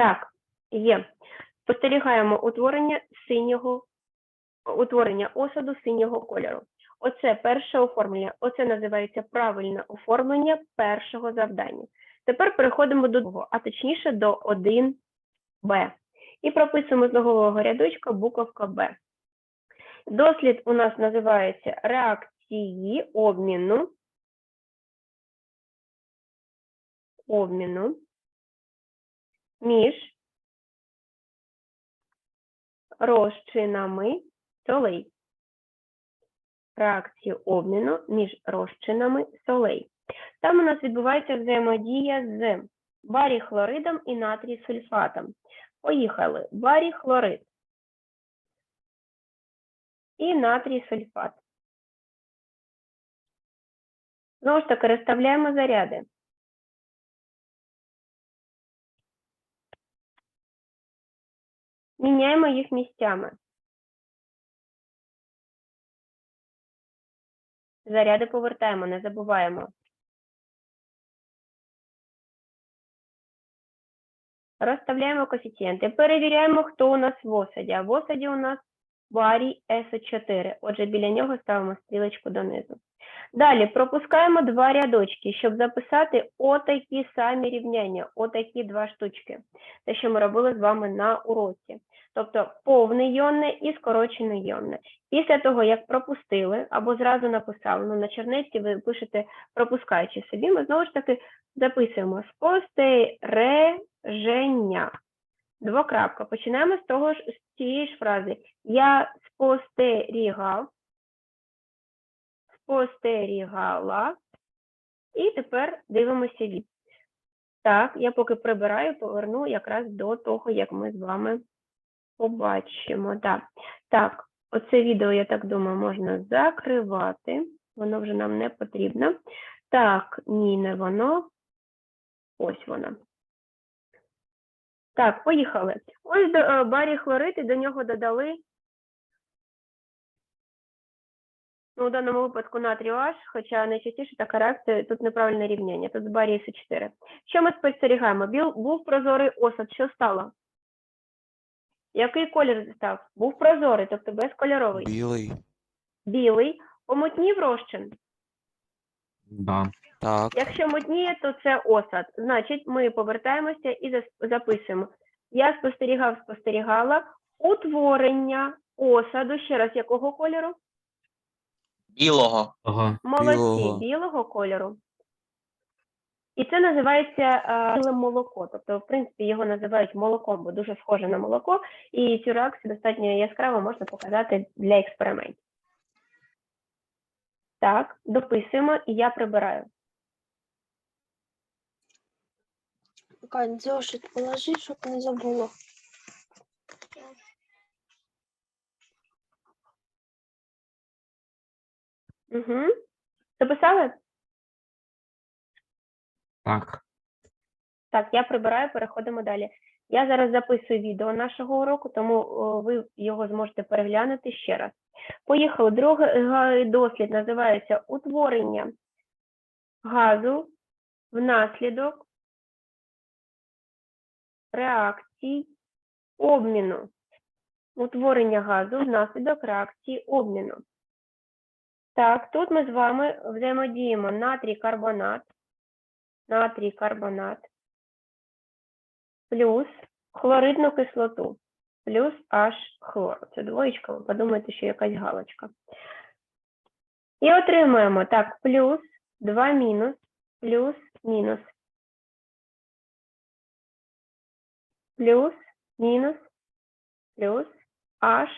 Так, є. Спостерігаємо утворення синього, утворення осаду синього кольору. Оце перше оформлення. Оце називається правильне оформлення першого завдання. Тепер переходимо до другого, а точніше до 1Б. І прописуємо з нового рядочка буковка Б. Дослід у нас називається реакції обміну. Обміну між розчинами солей. Реакції обміну між розчинами солей. Там у нас відбувається взаємодія з баріхлоридом і натрій сульфатом. Поїхали. Баріхлорид і натрій сульфат. Знову ж таки, розставляємо заряди. Міняємо їх місцями. Заряди повертаємо, не забуваємо. Розставляємо коефіцієнти. Перевіряємо, хто у нас в осаді. А в осаді у нас барій СО4. Отже, біля нього ставимо стрілочку донизу. Далі пропускаємо два рядочки, щоб записати отакі самі рівняння, отакі два штучки. Те, що ми робили з вами на уроці. Тобто повне йонне і скорочене йонне. Після того, як пропустили або зразу написали, ну на чернетці ви пишете пропускаючи собі, ми знову ж таки записуємо спостереження. Двокрапка. Починаємо з того ж з цієї ж фрази. Я спостерігав, спостерігала, і тепер дивимося від. Так, я поки прибираю, поверну якраз до того, як ми з вами побачимо. Так, так оце відео, я так думаю, можна закривати. Воно вже нам не потрібно. Так, ні, не воно. Ось воно. Так, поїхали. Ось до, е, барій хлорид, і до нього додали, ну, у даному випадку натрію H, хоча найчастіше така реакція, тут неправильне рівняння, тут барій С4. Що ми спостерігаємо? Біл, був прозорий осад, що стало? Який колір став? Був прозорий, тобто безкольоровий. Білий. Білий. Помутнів розчин. Да. Так. Якщо мутніє, то це осад. Значить, ми повертаємося і записуємо. Я спостерігав, спостерігала утворення осаду. Ще раз, якого кольору? Білого. Ага. Молодці, Білого. білого кольору. І це називається е, біле молоко. Тобто, в принципі, його називають молоком, бо дуже схоже на молоко. І цю реакцію достатньо яскраво можна показати для експериментів. Так, дописуємо, і я прибираю. Кать, зошит положи, щоб не забула. Угу. Записали? Так. Так, я прибираю, переходимо далі. Я зараз записую відео нашого уроку, тому о, ви його зможете переглянути ще раз. Поїхали. Другий дослід називається утворення газу внаслідок реакцій обміну. Утворення газу внаслідок реакції обміну. Так, тут ми з вами взаємодіємо натрій карбонат, натрій карбонат плюс хлоридну кислоту, плюс H хлор. Це двоєчка, ви подумаєте, що якась галочка. І отримуємо так, плюс 2 мінус, плюс мінус. Плюс, мінус, плюс H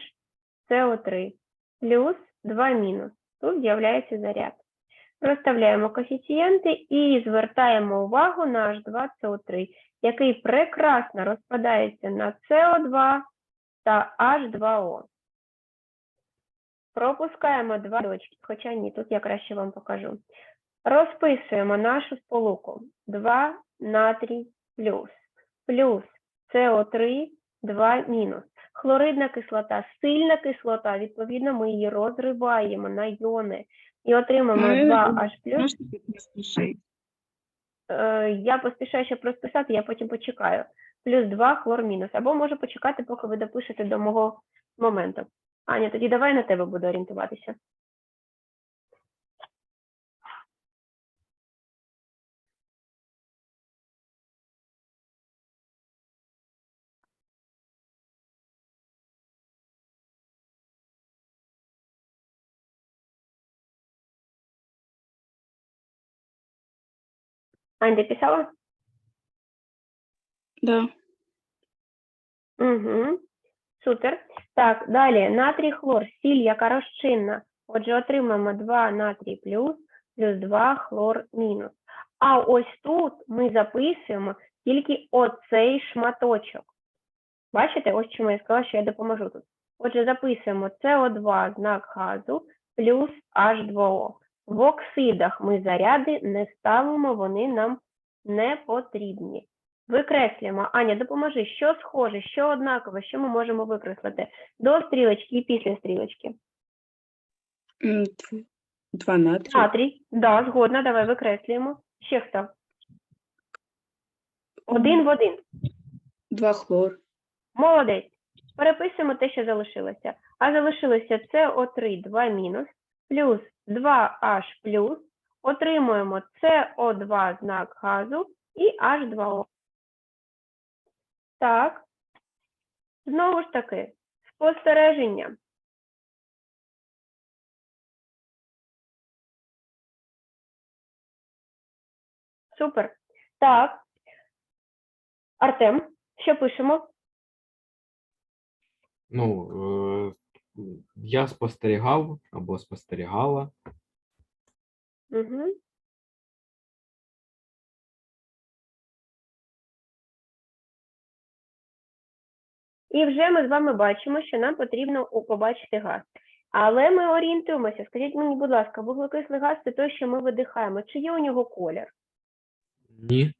СО3, плюс 2 мінус. Тут з'являється заряд. Розставляємо коефіцієнти і звертаємо увагу на H2CO3, який прекрасно розпадається на CO2 та H2O. Пропускаємо два дочки, хоча ні, тут я краще вам покажу. Розписуємо нашу сполуку 2 натрій плюс, плюс СО3, 2 мінус. Хлоридна кислота, сильна кислота, відповідно, ми її розриваємо на йони і отримаємо 2H+. Е, Я поспішаю, щоб розписати, я потім почекаю. плюс 2 хлор мінус. Або можу почекати, поки ви допишете до мого моменту. Аня, тоді давай на тебе буду орієнтуватися. Ань, писала? Да. Угу. Супер. Так, далі натрій хлор, сіль, яка розчинна. Отже, отримаємо 2 натрій плюс, плюс 2 хлор мінус. А ось тут ми записуємо тільки оцей шматочок. Бачите, ось чому я сказала, що я допоможу тут. Отже, записуємо СО2 знак газу плюс H2O. В оксидах ми заряди не ставимо, вони нам не потрібні. Викреслюємо. Аня, допоможи, що схоже, що однакове, що ми можемо викреслити до стрілочки і після стрілочки. Два натрій, Натрій, да, згодна, давай викреслюємо. Ще хто? Один в один. два хлор, Молодець. Переписуємо те, що залишилося. А залишилося СО3 2 мінус, плюс 2H плюс, отримуємо СО2 знак газу і H2O. Так. Знову ж таки, спостереження. Супер. Так. Артем, що пишемо? Ну, е, я спостерігав або спостерігала. Угу. І вже ми з вами бачимо, що нам потрібно побачити газ. Але ми орієнтуємося. Скажіть мені, будь ласка, вуглекислий газ це той, що ми видихаємо. Чи є у нього колір? Ні.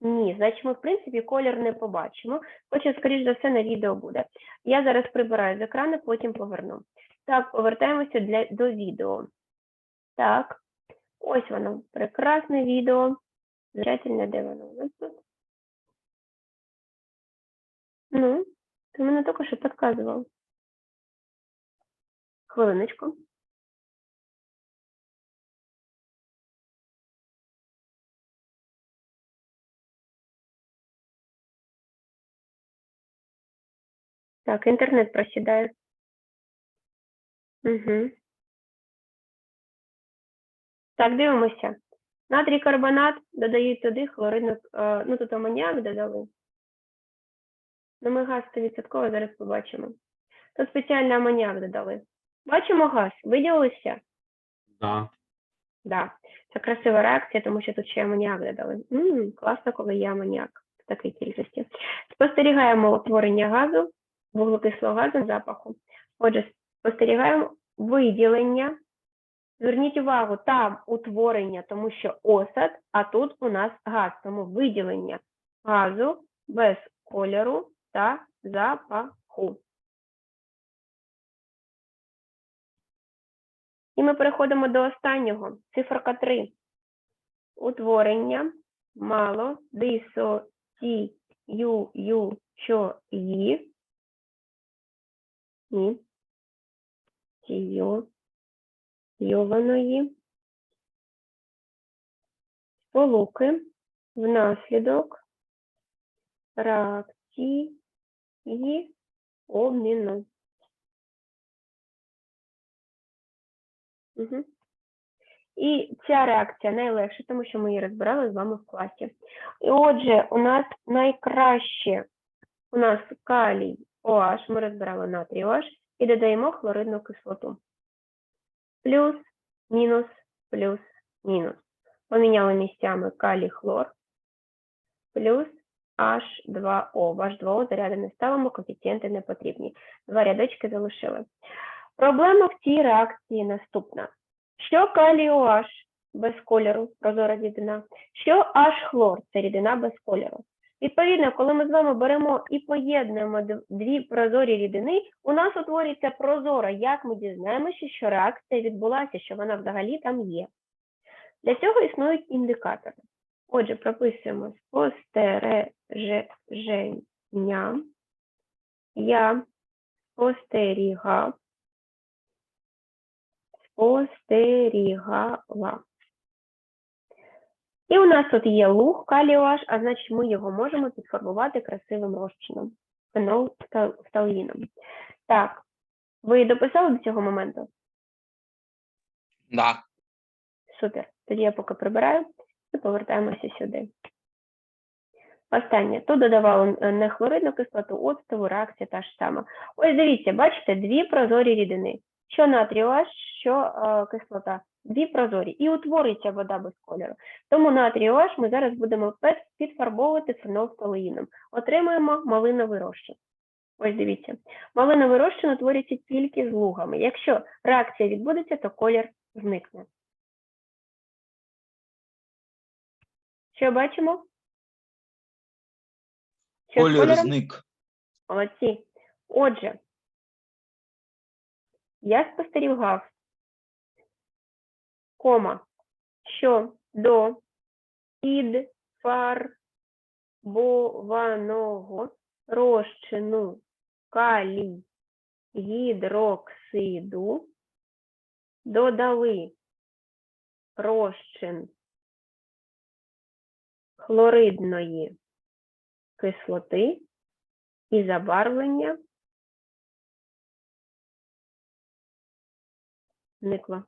Ні, значить ми в принципі колір не побачимо, хоча, скоріш за все, на відео буде. Я зараз прибираю з екрану, потім поверну. Так, повертаємося для, до відео. Так, ось воно, прекрасне відео. Замечательне, де воно у нас тут? Ну, ти мене тільки що підказував. Хвилиночку. Так, інтернет просідає. Угу. Так, дивимося. Натрій карбонат додають туди хлоридну, е, ну тут амоніак додали. Ну, ми газ 100% зараз побачимо. Тут спеціальний амоніак додали. Бачимо газ, виділився? Да. Да. Це красива реакція, тому що тут ще амоніак додали. М, класно, коли є амоніак в такій кількості. Спостерігаємо утворення газу, вуглекислого запаху. Отже, спостерігаємо виділення. Зверніть увагу, там утворення, тому що осад, а тут у нас газ, тому виділення газу без кольору та запаху. І ми переходимо до останнього. Циферка 3. Утворення мало дисоці ю ю чо ї. Ні. Тію. Йованої. Сполуки внаслідок реакції обміну. Угу. І ця реакція найлегша, тому що ми її розбирали з вами в класі. І отже, у нас найкраще у нас калій OH, ми розбирали натрій OH, і додаємо хлоридну кислоту. Плюс, мінус, плюс, мінус. Поміняли місцями калій хлор, плюс H2O. В H2O заряди не ставимо, коефіцієнти не потрібні. Два рядочки залишили. Проблема в цій реакції наступна. Що калій OH без кольору, прозора рідина, що H-хлор це рідина без кольору. Відповідно, коли ми з вами беремо і поєднуємо дві прозорі рідини, у нас утворюється прозора, як ми дізнаємося, що реакція відбулася, що вона взагалі там є. Для цього існують індикатори. Отже, прописуємо спостереження. Я спостерігав, спостерігала. І у нас тут є луг, каліоаш, а значить ми його можемо підфарбувати красивим розчином, фенол фталіном. Так, ви дописали до цього моменту? Да. Супер. Тоді я поки прибираю і повертаємося сюди. Останнє. Тут додавали нехлоридну кислоту, оцтову, реакція та ж сама. Ось дивіться, бачите, дві прозорі рідини. Що натрій OH, що е, кислота. Дві прозорі. І утворюється вода без кольору. Тому натрій OH ми зараз будемо підфарбовувати фенолфталеїном. Отримуємо малиновий розчин. Ось дивіться. Малиновий розчин утворюється тільки з лугами. Якщо реакція відбудеться, то колір зникне. Що бачимо? Що Колір зник. Молодці. Отже, я спостерігав, кома, що до підфарбованого розчину калій гідроксиду додали розчин хлоридної кислоти і забарвлення зникло.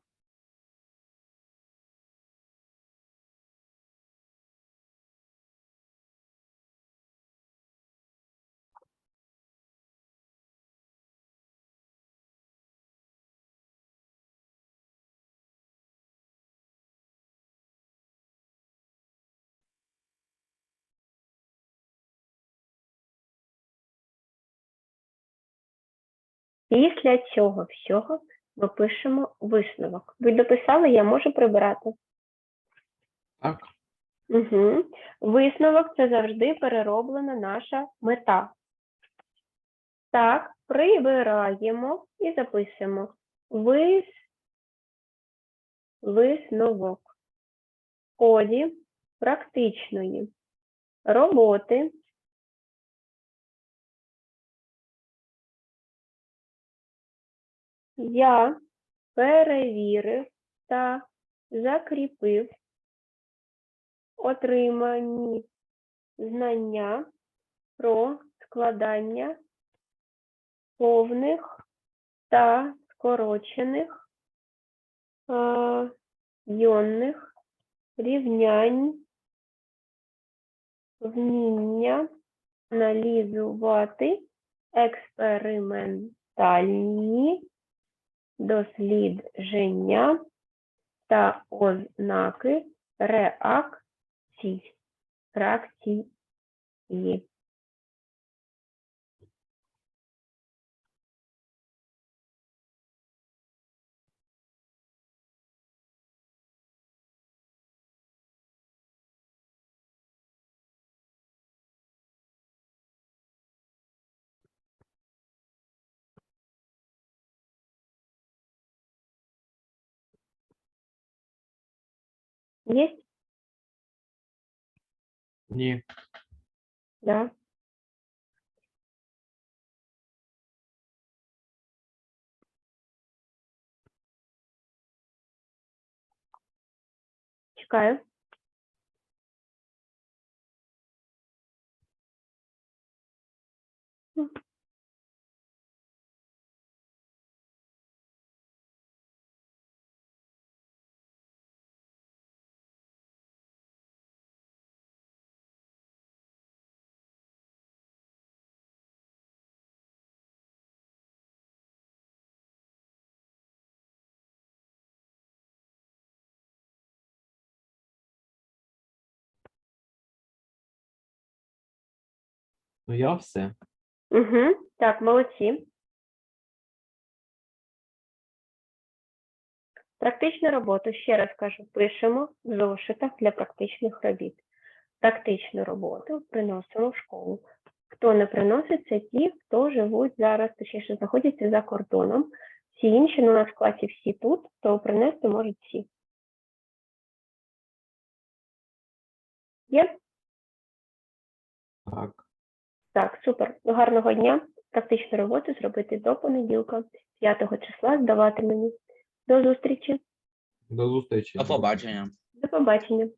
Після цього всього ми пишемо висновок. Ви дописали, я можу прибирати. Так. Угу. Висновок це завжди перероблена наша мета. Так, прибираємо і записуємо вис... висновок в ході практичної роботи я перевірив та закріпив отримані знання про складання повних та скорочених е, йонних рівнянь вміння аналізувати експериментальні дослідження та ознаки реакцій. Реакції. Есть? Ні. Да. Чекаю. Ну я все. Угу. Так, молодці. Практичну роботу, ще раз кажу, пишемо в зошитах для практичних робіт. Практичну роботу приносимо в школу. Хто не приносить, це ті, хто живуть зараз, точніше, знаходяться за кордоном. Всі інші, ну, у нас в класі всі тут, то принести можуть всі. Є? Так. Так, супер. Гарного дня. Практичну роботу зробити до понеділка, 5 числа, здавати мені. До зустрічі. До зустрічі. До побачення. До побачення.